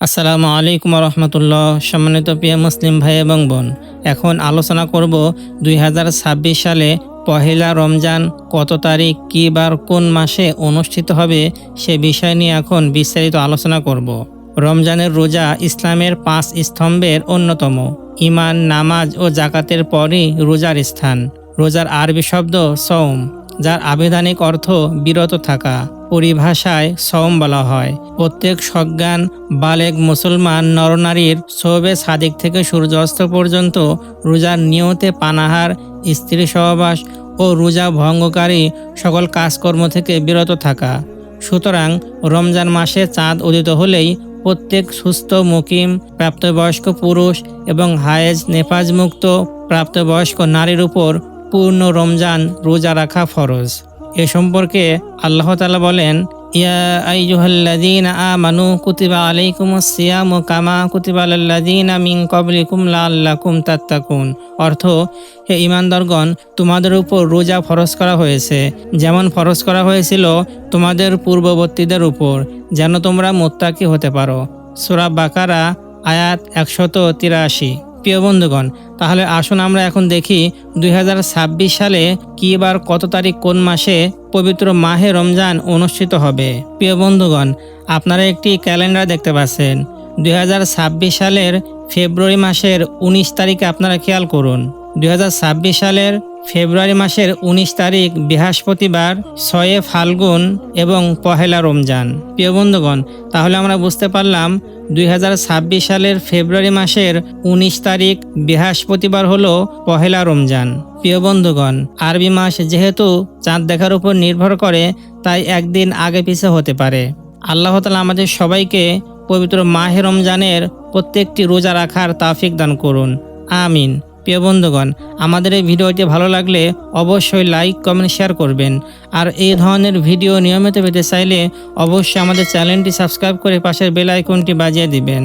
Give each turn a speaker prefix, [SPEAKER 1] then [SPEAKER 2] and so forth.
[SPEAKER 1] আসসালামু আলাইকুম রহমতুল্লাহ সম্মানিত প্রিয় মুসলিম ভাই এবং বোন, এখন আলোচনা করব দুই হাজার ছাব্বিশ সালে পহেলা রমজান কত তারিখ, কী বার কোন মাসে অনুষ্ঠিত হবে সে বিষয় নিয়ে এখন বিস্তারিত আলোচনা করব। রমজানের রোজা ইসলামের পাঁচ স্তম্ভের অন্যতম ইমান নামাজ ও জাকাতের পরই রোজার স্থান। রোজার আরবি শব্দ সৌম যার আবেদানিক অর্থ বিরত থাকা। পরিভাষায় সওম বলা হয়। প্রত্যেক সজ্ঞান বালেক মুসলমান নরনারীর সৌবে সাদিক থেকে সূর্যাস্ত পর্যন্ত রোজার নিয়তে পানাহার, স্ত্রী সহবাস ও রোজা ভঙ্গকারী সকল কাজকর্ম থেকে বিরত থাকা। সুতরাং রমজান মাসে চাঁদ উদিত হলেই প্রত্যেক সুস্থ, মুকিম, প্রাপ্তবয়স্ক পুরুষ এবং হায়েজ নেপাজমুক্ত প্রাপ্তবয়স্ক নারীর উপর পূর্ণ রমজান রোজা রাখা ফরজ। এ সম্পর্কে আল্লাহ তালা বলেন, ইয়া আইয়ুহাল্লাযীনা আমানু কুতিবা আলাইকুমুস সিয়ামু কামা কুতিবা আলাল্লাযীনা মিন ক্বাবলিকুম লাআল্লাকুম তাত্তাকুন। অর্থ, হে ঈমানদারগণ, তোমাদের উপর রোজা ফরজ করা হয়েছে। যেমন ফরজ করা হয়েছিল তোমাদের পূর্ববর্তীদের উপর, যেন তোমরা মোত্তাকি হতে পারো। সূরা বাকারা, আয়াত একশত তিরাশি। প্রিয় বন্ধুগণ, তাহলে আসুন আমরা এখন দেখি দুই হাজার ছাব্বিশ সালে কি বার কত তারিখ কোন মাসে পবিত্র মাহে রমজান অনুষ্ঠিত হবে। প্রিয় বন্ধুগণ, আপনারা একটি ক্যালেন্ডার দেখতে পাচ্ছেন। দুই হাজার ছাব্বিশ সালের ফেব্রুয়ারি মাসের ১৯ তারিখে আপনারা খেয়াল করুন। দুই হাজার ছাব্বিশ সালের ফেব্রুয়ারি মাসের ১৯ তারিখ বৃহস্পতিবার ছয়ে ফাল্গুন এবং পহেলা রমজান। প্রিয় বন্ধুগণ, তাহলে আমরা বুঝতে পারলাম দুই হাজার ছাব্বিশ সালের ফেব্রুয়ারি মাসের ১৯ তারিখ বৃহস্পতিবার হলো পহেলা রমজান। প্রিয় বন্ধুগণ, আরবি মাস যেহেতু চাঁদ দেখার উপর নির্ভর করে, তাই একদিন আগে পিছে হতে পারে। আল্লাহ তালা আমাদের সবাইকে পবিত্র মাহে রমজানের প্রত্যেকটি রোজা রাখার তাফিক দান করুন। আমিন। প্রিয় বন্ধুগণ, আমাদের এই ভিডিওটি ভালো লাগলে অবশ্যই লাইক কমেন্ট শেয়ার করবেন। আর এই ধরনের ভিডিও নিয়মিত পেতে চাইলে অবশ্যই আমাদের চ্যানেলটি সাবস্ক্রাইব করে পাশের বেল আইকনটি বাজিয়ে দিবেন।